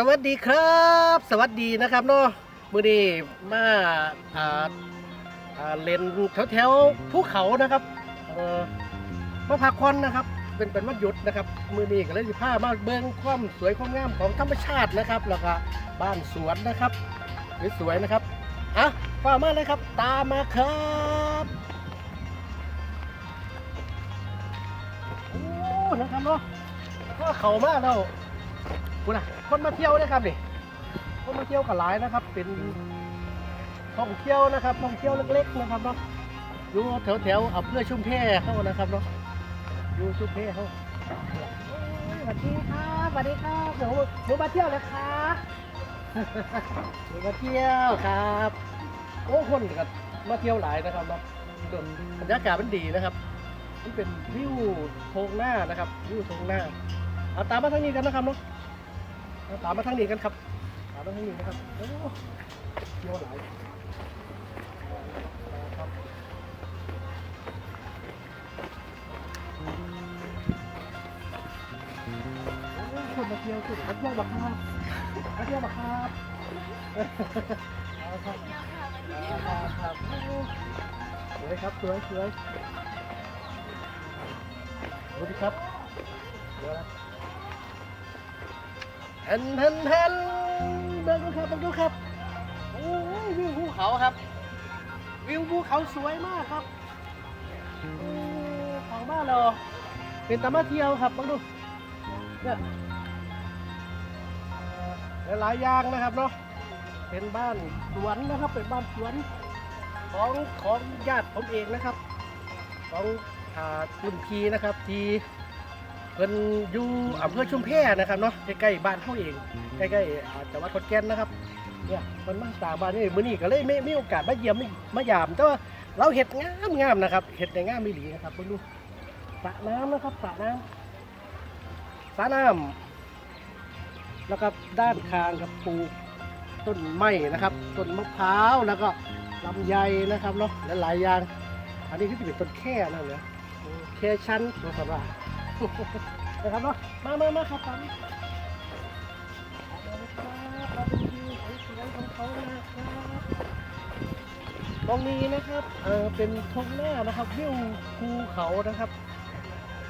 สวัสดีครับ สวัสดีนะครับเนาะมือนี้มาอ่าอ่าเลนแถวแถวๆภูเขานะครับเออมาพักผ่อนนะครับ เป็นเป็นวันหยุดนะครับ มือนี้ก็เลยสิพามาเบิ้งความสวยความงามของธรรมชาตินะครับ แล้วก็บ้านสวนนะครับสวยๆนะครับอะฟ้ามาเลยครับ ตามมาครับโอ้นะครับเนาะก็เขามากแล้ว คุณอะคนมาเที่ยวนะครับนี่คนมาเที่ยวกับหลายนะครับ เป็นท่องเที่ยวนะครับท่องเที่ยวเล็กๆนะครับเนาะอยู่แถวแถวๆอำเภอชุมแพเข้านะครับเนาะอยู่ชุมแพเข้าโอ้ยสวัสดีครับสวัสดีครับเดี๋ยวหนูมาเที่ยวเลยค่ะหนูมาเที่ยวครับโอ้คนกับมาเที่ยวหลายนะครับเนาะจนบรรยากาศมันดีนะครับนี่เป็นวิวโทงหน้านะครับวิวโทงหน้าเอาตามมาทางนี้กันนะครับเนาะ ตามมาทางนี้กันครับตามมาทางนี้นะครับโอ้เที่ยหลายคนมาเที่ยวสุดมาเที่ยวบักครับมาเที่ยวบักครับเอาครับเอาครับครับสวยครับสวยสวยสวัสดีครับเดี๋ยวนะ แทนแทนแทนเดินดูครับเดินดูครับโอ้ยวิวภูเขาครับ วิวภูเขาสวยมากครับของบ้านเราเป็นตามาเที่ยวครับมาดูเนี่ยหลายๆอย่างนะครับเนาะเป็นบ้านสวนนะครับ เป็นบ้านสวนของของญาติผมเองนะครับ ของคุณพีนะครับที่ เพิ่นอยู่อำเภอชุมแพนะครับเนาะใกล้ๆบ้านเขาเองใกล้ๆอ่าจังหวัดขอนแก่นนะครับเนี่ยเพิ่นมาตามบ้านนี่มื้อนี้ก็เลยไม่มีโอกาสมาเยี่ยมมายามแต่ว่าเราเฮ็ดงามงามๆนะครับเฮ็ดได้งามอีหลีนะครับเพิ่นดูสระน้ำนะครับสระน้ำสระน้ำแล้วก็ด้านข้างกับปลูกต้นไม้นะครับต้นมะพร้าวแล้วก็ลำไยนะครับเนาะหลายๆอย่าง อันนี้ก็จะเป็นต้นแค่นั่นเหรอแค่ชั้นตัวสรับ นะครับเนาะมามามาครับตามมาเลยครับมองเขานะครับตรงนี้นะครับ เออเป็นทงหน้านะครับวิวภูเขานะครับ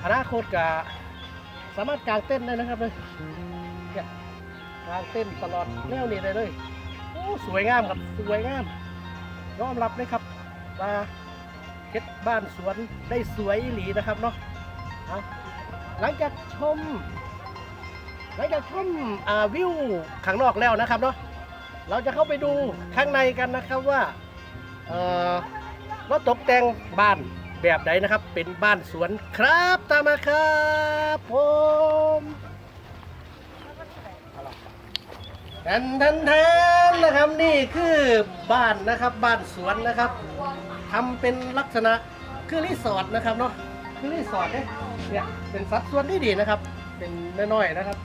อนาคตกะสามารถกางเต้นได้นะครับเลยเนี่ยกางเต้นตลอดแนวนี้ได้เลยโอ้สวยงามครับสวยงามยอมรับเลยครับว่าเฮ็ดบ้านสวนได้สวยหลีนะครับเนาะเอ หลังจากชม หลังจากชมวิวข้างนอกแล้วนะครับเนาะเราจะเข้าไปดูข้างในกันนะครับว่าเออว่าตกแต่งบ้านแบบไหนนะครับ เป็นบ้านสวนครับตามมาครับผมแทนแทนแทนนะครับนี่คือบ้านนะครับบ้านสวนนะครับทำเป็นลักษณะคือรีสอร์ทนะครับเนาะ คือรีสอร์ทเนี่ยเนี่ยเป็นสัดส่วนที่ดีนะครับ เป็นน้อยๆนะครับ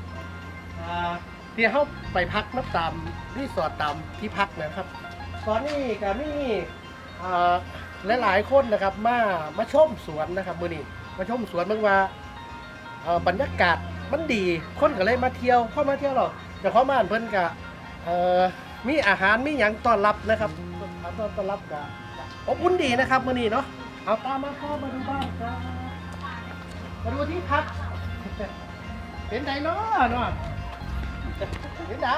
ที่เขาไปพักนับตามรีสอร์ทตามที่พักนะครับ ตอนนี้ก็มีอ่าหลายๆคนนะครับมามาชมสวนนะครับมือนี้มาชมสวนเมื่อว่าบรรยากาศมันดีคนก็เลยมาเที่ยวเข้ามาเที่ยวหรอกแต่พอมาอ่านเพิ่นก็มีอาหารมีอย่างต้อนรับนะครับต้อนรับก็อบอุ่นดีนะครับมือนี้เนาะเอาตามมาเข้ามาดูบ้านครับ มาดูที่พักเป็นไดเนาะเนาะเป็นได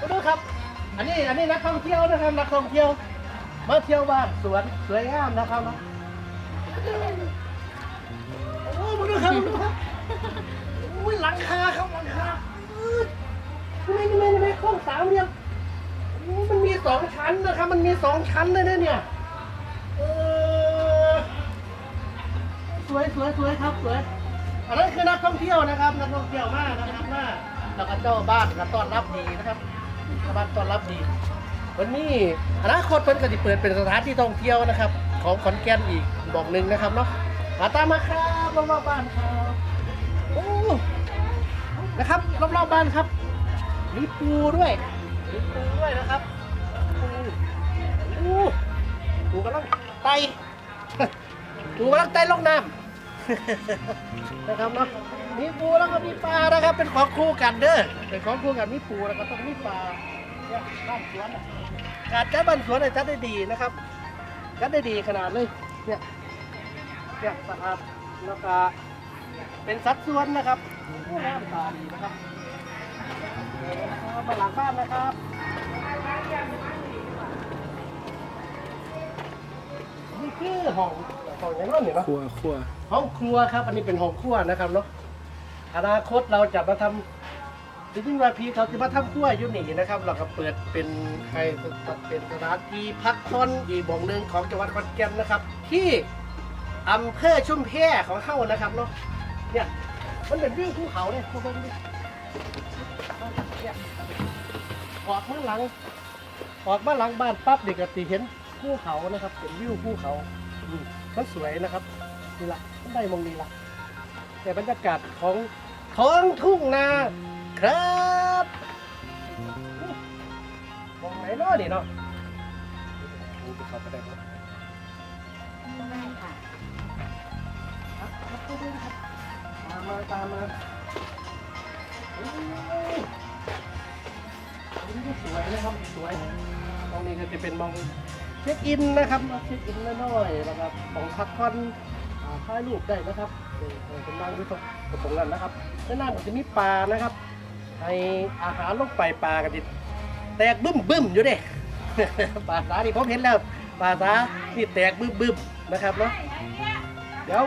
มาดูครับ อันนี้อันนี้นักท่องเที่ยวนะครับนักท่องเที่ยว มาเที่ยวบ้านสวนสวยงามนะครับนะโอ้มาดูครับมาดูครับอุ้ยหลังคาครับหลังคาไม่ไม่ไม่ไม่ห้องสามเหลี่ยมโอ้มันมีสองชั้นนะครับ มันมีสองชั้นเลยนะเนี่ย วยสวยสวยครับสวยอันนั้นคือนักท่องเที่ยวนะครับ นักท่องเที่ยวมากนะครับมากแล้วก็เจ้าบ้านก็ต้อนรับดีนะครับเจ้าบ้านต้อนรับดีวันนี้อนาคตเพิ่นก็จะเปิดเป็นสถานที่ท่องเที่ยวนะครับ ของขอนแก่นอีกบอกหนึ่งนะครับเนาะมาตามมาครับรอบๆบ้านครับโอ้นะครับรอบๆบ้านครับ มีปูด้วยมีปูด้วยนะครับปูโอ้ปูกำลังไตปูกำลังไตลงน้ำ นะครับเนาะมีปูแล้วก็มีปลานะครับเป็นของคู่กันเด้อเป็นของคู่กันมีปูแล้วก็ต้องมีปลาเนี่ยบ้านสวนอะการจัดบ้านสวนเนี่ยจัดได้ดีนะครับจัดได้ดีขนาดเลยเนี่ยเนี่ยสะอาดแล้วก็เป็นสัดส่วนนะครับโอ้น้ำตาดีนะครับมาหลังบ้านนะครับนี่คือห้อง ห้องอย่างนั้นเนี่ยเนาะ ครัวครัวห้องครัวครับอันนี้เป็นห้องครัวนะครับเนาะอนาคตเราจะมาทำจริงๆว่าพี่เขาจะมาทำครัวอยู่นี่นะครับ เราก็เปิดเป็นใครเป็นสถานที่พักผ่อนอีกบ่องหนึ่งของจังหวัดขอนแก่นนะครับ ที่อำเภอชุมแพของเฮานะครับเนาะเนี่ยมันเป็นวิวภูเขาเนี่ยพวกเพิ่นดิเนี่ยออกมาหลัง ออกมาหลังบ้านปั๊บเด็กก็ตีเห็นภูเขานะครับเป็นวิวภูเขาอืม มันสวยนะครับนี่ละมันได้มองนี่ละแต่บรรยากาศของท้องทุ่งนาครับมองไหนเนาะนี่เนาะดูไปเขาก็ได้ครับครับครับครับครับตามมาตามมาโอ้ยตรงนี้ก็สวยนะครับสวยตรงนี้ก็จะเป็นมอง เช็คอินนะครับมาเช็คอินน้อยๆนะครับของพักผ่อนอ่าถ่ายรูปได้นะครับเป็นนั่งอยู่ตรงตรงนั้นนะครับด้านหน้ามันจะมีปลานะครับ ให้อาหารลงไปปลากระดิแตกบึ้มบึ้มอยู่เด้ปลาสาที่ผมเห็นแล้วปลาสานี่แตกบึ้มบึ้มนะครับเนาะเดี๋ยว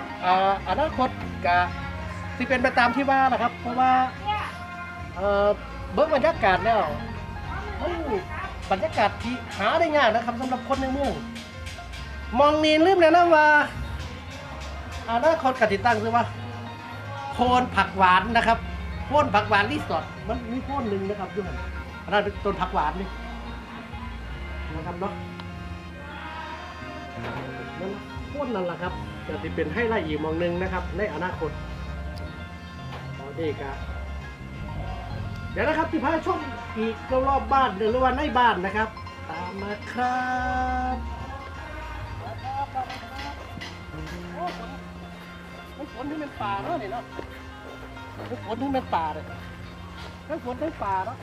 อนาคตกะที่เป็นไปตามที่ว่านะครับ เพราะว่าเอ่อเบิ้งบรรยากาศแล้วมัน บรรยากาศที่หาได้ยากนะครับสำหรับคนในเมือง มองนีนลืมแล้วนะว่าอานาคตกติตั้งคือว่าโพนผักหวานนะครับโพนผักหวานรีสอร์ทมันมีโพนหนึ่งนะครับด้วยอันนั้นเป็นต้นผักหวานนี่นะครับเนาะนั่นโพนนั่นแหละครับจะที่เป็นให้ไล่อีกมองหนึ่งนะครับ ในอนาคตตอนนี้ก็เดี๋ยวนะครับที่พาชม อีกรอบๆบ้านหรือว่าในบ้านนะครับ ตามมาครับมันฝนที่เป็นป่าเนาะนี่เนาะมันฝนที่เป็นป่าเลยทั้งฝนทั้งป่าเนาะ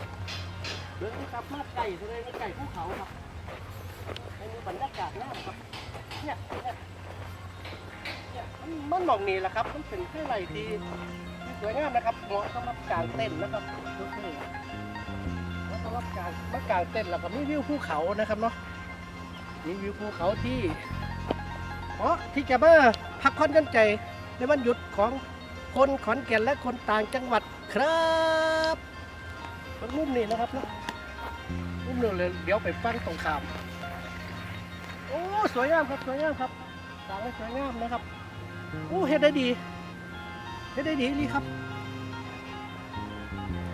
เดินกลับมาไก่เลยมาไก่ภูเขาครับให้มีบรรยากาศงาครับเนี่ยเนี่ยมันมันหมองนี่แหละครับ มันเป็นแค่ไรที่ที่สวยงามนะครับเหมาะสำหรับกางเต้นนะครับ มากางเต้นท์แล้วก็มีวิวภูเขานะครับเนาะมีวิวภูเขาที่เพราะที่จะมาพักผ่อนหย่อนใจในวันหยุดของคนขอนแก่นและคนต่างจังหวัดครับรงมุมนี้นะครับเนาะมุมนี้เลยเดี๋ยวไปฟังตรงขาม โอ้สวยงามครับสวยงามครับต่างสวยงามนะครับโอ้เฮ็ดได้ดีเฮ็ดได้ดีนี่ครับ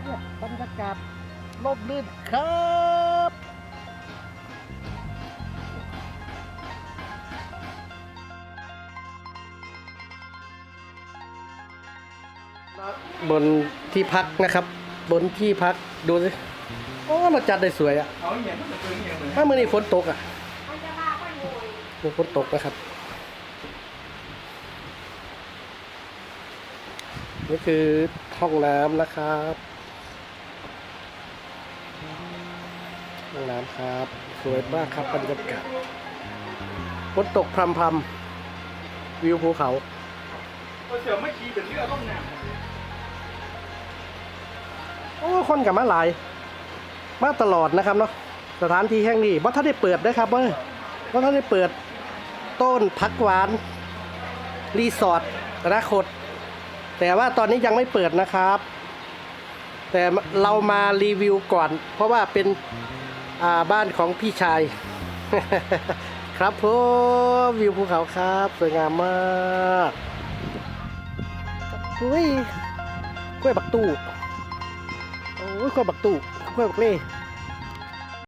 เนี่ยบรรยากาศ ลมลื่นครับบนที่พักนะครับ บนที่พักดูสิโอ้เราจัดได้สวยอะเอาอย่างนั้นเป็นอย่างเลยถ้ามื่อนี้ฝนตกอะมีฝนตกนะครับ นี่คือห้องน้ำนะครับ ห้องน้ำครับ สวยมากครับบรรยากาศฝนตกพรำพรำๆวิวภูเขาพอเสือไม่ขี่เป็นเรือต้องน้โอ้คนกับมาหลาย มาตลอดนะครับเนาะสถานที่แห่งนี้บ่ท่านได้เปิดนะครับเว้ยบ่ท่านได้เปิด ต้นพักหวาน รีสอร์ทอนาคต แต่ว่าตอนนี้ยังไม่เปิดนะครับ แต่เรามารีวิวก่อน เพราะว่าเป็น บ้านของพี่ชาย ครับผมวิวภูเขาครับสวยงามมากอุ้ยกล้วยบักตู้โอ้ยกล้วยบักตู้กล้วยบักเล่